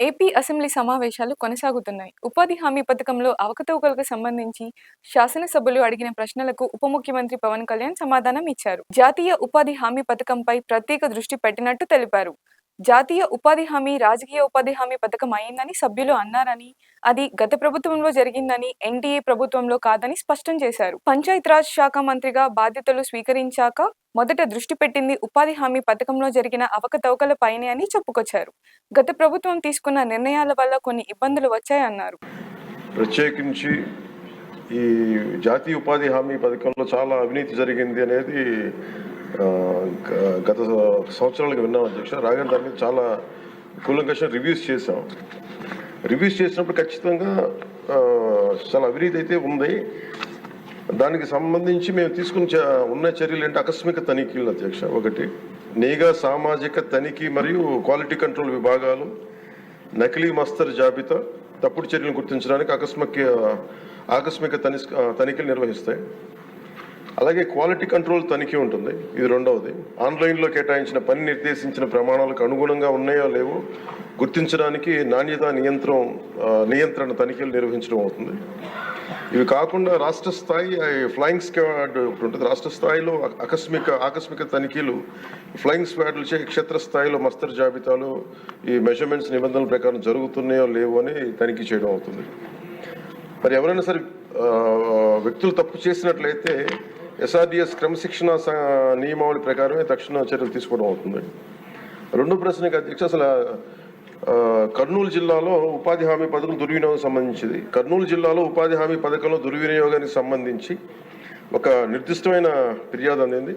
AP assembly సమావేశాలు కొనసాగుతున్నాయి. ఉపాధి హామీ పథకంలో అవకతవకలకు సంబంధించి శాసనసభ్యులు అడిగిన ప్రశ్నలకు ఉప ముఖ్యమంత్రి పవన్ కళ్యాణ్ సమాధానం ఇచ్చారు. జాతీయ ఉపాధి హామీ పథకంపై ప్రత్యేక దృష్టి పెట్టినట్టు తెలిపారు. జాతీయ ఉపాధి హామీ రాజకీయ ఉపాధి హామీ పథకం అయిందని సభ్యులు అన్నారని అది గత ప్రభుత్వంలో జరిగిందని ఎన్డీఏ ప్రభుత్వంలో కాదని స్పష్టం చేశారు. పంచాయతీరాజ్ శాఖ మంత్రిగా బాధ్యతలు స్వీకరించాక మొదట దృష్టి పెట్టింది ఉపాధి హామీ పథకంలో జరిగిన అవకతవకలపైనే అని చెప్పుకొచ్చారు. గత ప్రభుత్వం తీసుకున్న నిర్ణయాల వల్ల కొన్ని ఇబ్బందులు వచ్చాయన్నారు. ప్రత్యేకించి ఈ జాతీయ ఉపాధి హామీ పథకంలో చాలా అవినీతి జరిగింది అనేది గత సంవత్సరాలకు విన్నాం అధ్యక్ష. రాగానే దాని మీద చాలా కూలంకషం రివ్యూస్ చేశాం. రివ్యూస్ చేసినప్పుడు ఖచ్చితంగా చాలా అవినీతి అయితే ఉంది. దానికి సంబంధించి మేము తీసుకున్న ఉన్న చర్యలు ఏంటి? ఆకస్మిక తనిఖీలు అధ్యక్ష. ఒకటి నీగా సామాజిక తనిఖీ మరియు క్వాలిటీ కంట్రోల్ విభాగాలు నకిలీ మస్తర్ జాబితా తప్పుడు చర్యలను గుర్తించడానికి ఆకస్మిక ఆకస్మిక తని తనిఖీలు నిర్వహిస్తాయి. అలాగే క్వాలిటీ కంట్రోల్ తనిఖీ ఉంటుంది ఇది రెండవది. ఆన్లైన్లో కేటాయించిన పని నిర్దేశించిన ప్రమాణాలకు అనుగుణంగా ఉన్నాయో లేవో గుర్తించడానికి నాణ్యత నియంత్రణ నియంత్రణ తనిఖీలు నిర్వహించడం అవుతుంది. ఇవి కాకుండా రాష్ట్ర స్థాయి ఫ్లయింగ్ స్క్వాడ్ ఉంటుంది. రాష్ట్ర స్థాయిలో ఆకస్మిక ఆకస్మిక తనిఖీలు ఫ్లయింగ్ స్క్వాడ్లచే క్షేత్ర స్థాయిలో మస్తర్ జాబితాలు ఈ మెజర్మెంట్స్ నిబంధనల ప్రకారం జరుగుతున్నాయో లేవో అని తనిఖీ చేయడం అవుతుంది. మరి ఎవరైనా సరే వ్యక్తులు తప్పు చేసినట్లయితే ఎస్ఆర్డిఎస్ క్రమశిక్షణ స- నియమావళి ప్రకారమే తక్షణ చర్యలు తీసుకోవడం అవుతుంది. రెండు ప్రశ్నకి అధ్యక్ష అసలు కర్నూలు జిల్లాలో ఉపాధి హామీ పథకం దుర్వినియోగం సంబంధించింది. కర్నూలు జిల్లాలో ఉపాధి హామీ పథకంలో దుర్వినియోగానికి సంబంధించి ఒక నిర్దిష్టమైన ఫిర్యాదు అందింది.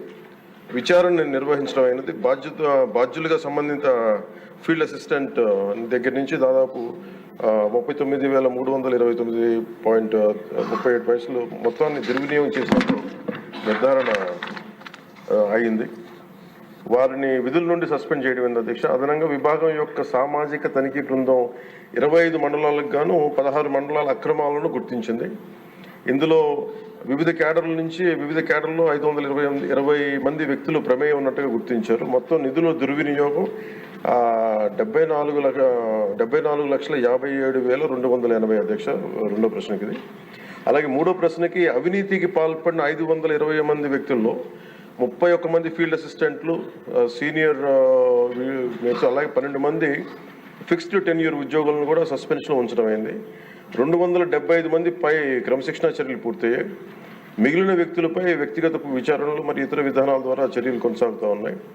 విచారణ నిర్వహించడం అయినది. బాధ్యత బాధ్యులుగా సంబంధిత ఫీల్డ్ అసిస్టెంట్ దగ్గర నుంచి దాదాపు ముప్పై తొమ్మిది వేల మూడు వందల ఇరవై తొమ్మిది పాయింట్ ముప్పై ఏడు పైసలు మొత్తాన్ని దుర్వినియోగం చేసినట్టు నిర్ధారణ అయింది. వారిని విధుల నుండి సస్పెండ్ చేయడం ఏంది అధ్యక్ష అదనంగా విభాగం యొక్క సామాజిక తనిఖీ బృందం ఇరవై ఐదు మండలాలకు గాను పదహారు మండలాల అక్రమాలను గుర్తించింది. ఇందులో వివిధ కేడర్ల నుంచి వివిధ కేడర్లో ఐదు వందల ఇరవై ఎనిమిది ఇరవై మంది వ్యక్తులు ప్రమేయం ఉన్నట్టుగా గుర్తించారు. మొత్తం నిధుల దుర్వినియోగం డెబ్బై నాలుగు లక్ష డెబ్బై నాలుగు లక్షల యాభై ఏడు వేల రెండు వందల ఎనభై అధ్యక్ష రెండో ప్రశ్నకి ఇది అలాగే మూడో ప్రశ్నకి అవినీతికి పాల్పడిన ఐదు వందల ఇరవై మంది వ్యక్తుల్లో ముప్పై ఒక్క మంది ఫీల్డ్ అసిస్టెంట్లు సీనియర్ అలాగే పన్నెండు మంది ఫిక్స్డ్ టెన్ ఇయర్ ఉద్యోగులను కూడా సస్పెన్షన్ ఉంచడం అయింది. రెండు వందల డెబ్బై ఐదు మంది పై క్రమశిక్షణా చర్యలు పూర్తయ్యాయి. మిగిలిన వ్యక్తులపై వ్యక్తిగత విచారణలు మరియు ఇతర విధానాల ద్వారా చర్యలు కొనసాగుతూ ఉన్నాయి.